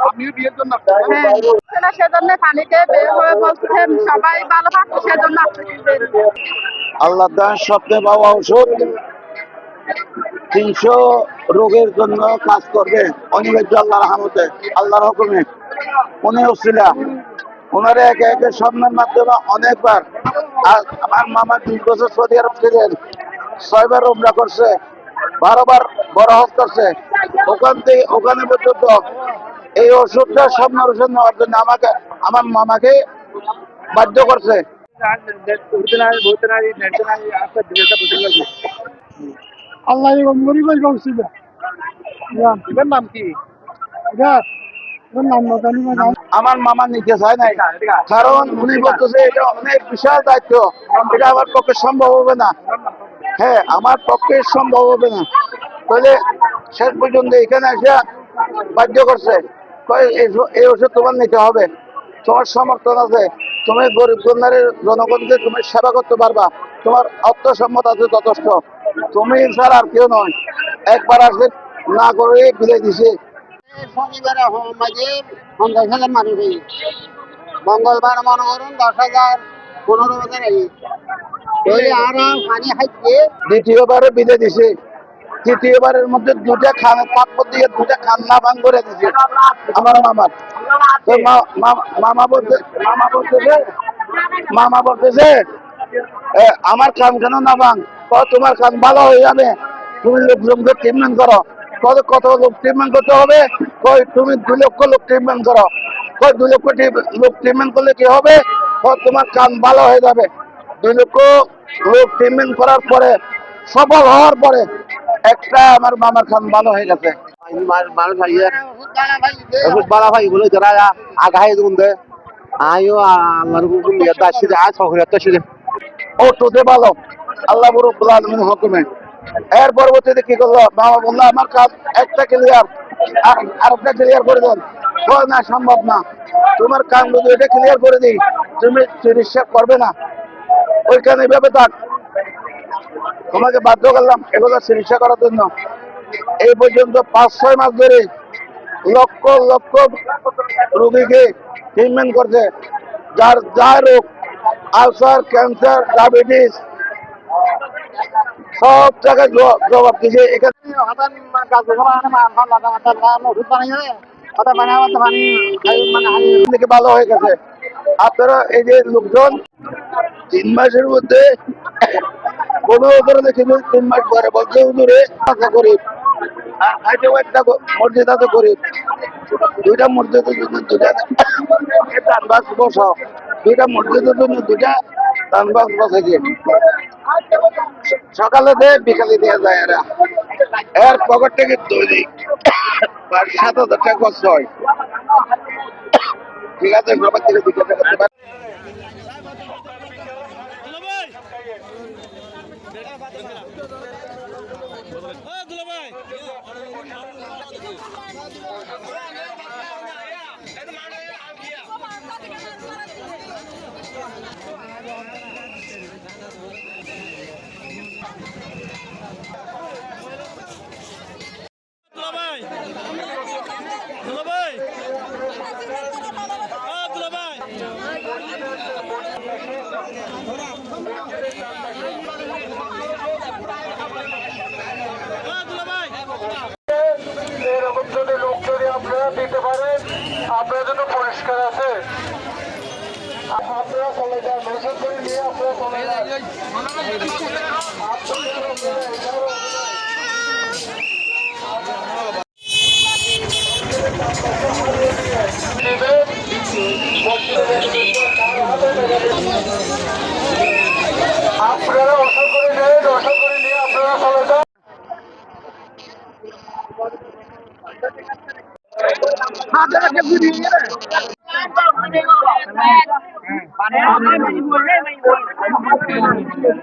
আমিও জন্য সেজন্য পানিতে বের হয়ে সবাই ভালো সেজন্য আল্লাহ দান তিনশো রোগের জন্য কাজ করবে অনিবার্য আল্লাহর রহমতে, আল্লাহর হুকুমে। উনি উসিলা ওনারা একে একে স্বপ্নের মাধ্যমে অনেকবার। আর আমার মামা দুই বছর সৌদি আরব ছিলেন। ছয়বার উমরা করছে। বারোবার বড় হজ করছে। ওখান থেকে ওখানে পর্যন্ত এই ওষুধটা স্বপ্নের ওষুধ নেওয়ার জন্য আমাকে আমার মামাকে বাধ্য করছে। আল্লাহ নাম কি? আমার মামা নিতে চায় নাই কারণ উনি বলতেছে এটা অনেক বিশাল দায়িত্ব। এটা আমার পক্ষে সম্ভব হবে না। হ্যাঁ আমার পক্ষে সম্ভব হবে না। তাহলে শেষ পর্যন্ত এখানে এসে বাধ্য করছে। এই ওষুধ তোমার নিতে হবে। তোমার সমর্থন আছে। তুমি গরিব কন্যারের জনগণকে তুমি সেবা করতে পারবা। তোমার আছে যথেষ্ট। তুমি আর কেউ নয়। একবার আসলে না করে বিলে দিছে। শনিবারে হাজার মানুষ মঙ্গলবার মনে করুন দশ হাজার, পনেরো হাজার আর দ্বিতীয়বারে বিলে দিছে। তৃতীয়বারের মধ্যে দুটা খান পাপ্প দিয়ে দুটা খান্না ভাঙ করে দিছে আমার মামার তো মামা বলতে মামা বলতেছে মামা বলতেছে আমার কান কেন না ভাঙ? তোমার কান ভালো হয়ে যাবে। তুমি লোকজনকে ট্রিটমেন্ট করো। কত কত লোক ট্রিটমেন্ট করতে হবে? কই, তুমি দু লক্ষ লোক ট্রিটমেন্ট করো। কই, দু লক্ষ লোক ট্রিটমেন্ট করলে কি হবে? তোমার কান ভালো হয়ে যাবে। দুই লক্ষ লোক ট্রিটমেন্ট করার পরে, সফল হওয়ার পরে একটা আমার মামার কান ভালো হয়ে গেছে। মানুষ আইয়ে ওষুধ বালা ভাই বলে যারা আগায় দুন্দে আইও আমার গুণ নিয়ে দাসি আ সহরে তো ও তোতে ভালো। আল্লাহ রব্বুল আলামিন হুকুমে। এর পরবর্তীতে কি করল? মামা বলল আমার কাজ একটা ক্লিয়ার আর আরেকটা ক্লিয়ার করে দেন। না সম্ভব না। তোমার কাম যদি এটা ক্লিয়ার করে দিই তুমি চিকিৎসা করবে না। ওইখানে এভাবে থাক। তোমাকে বাধ্য করলাম এগুলো চিকিৎসা করার জন্য। এই পর্যন্ত পাঁচ ছয় মাস ধরে লক্ষ লক্ষ রোগীকে ট্রিটমেন্ট করছে, যার যা রোগ, আলসার ক্যান্সার ডায়াবেটিস সব জায়গায় জবাব দিছে এখানে ভালো হয়ে গেছে। আপনারা এই যে লোকজন তিন মাসের মধ্যে কোনো ধরনের কিছু তিন মাস পরে আশা করি। আর খাইতেও একটা করি। দুইটা মসজিদের জন্য বসাও। দুইটা জন্য সকালে দেয় বিকালে দেওয়া যায় এরা। এর পকেট থেকে তৈরি সাত হাজার টাকা খরচ হয়। ঠিক আছে থেকে জিজ্ঞাসা করতে পারেন দুলাভাই দুলাভাই ও দুলাভাই ও দুলাভাই এরকম যদি লোক যদি আপনারা দিতে পারেন আপনার জন্য পরিষ্কার আছে আপনারা চলে যান। মেশিন করে নিয়ে আপনারা চলে যান। আপনারা ওষুধ করে নেন ওষুধ করে নিয়ে আপনারা চলে যান। পানি Ừ. bạn ơi ờ, mày ngồi đây mày ngồi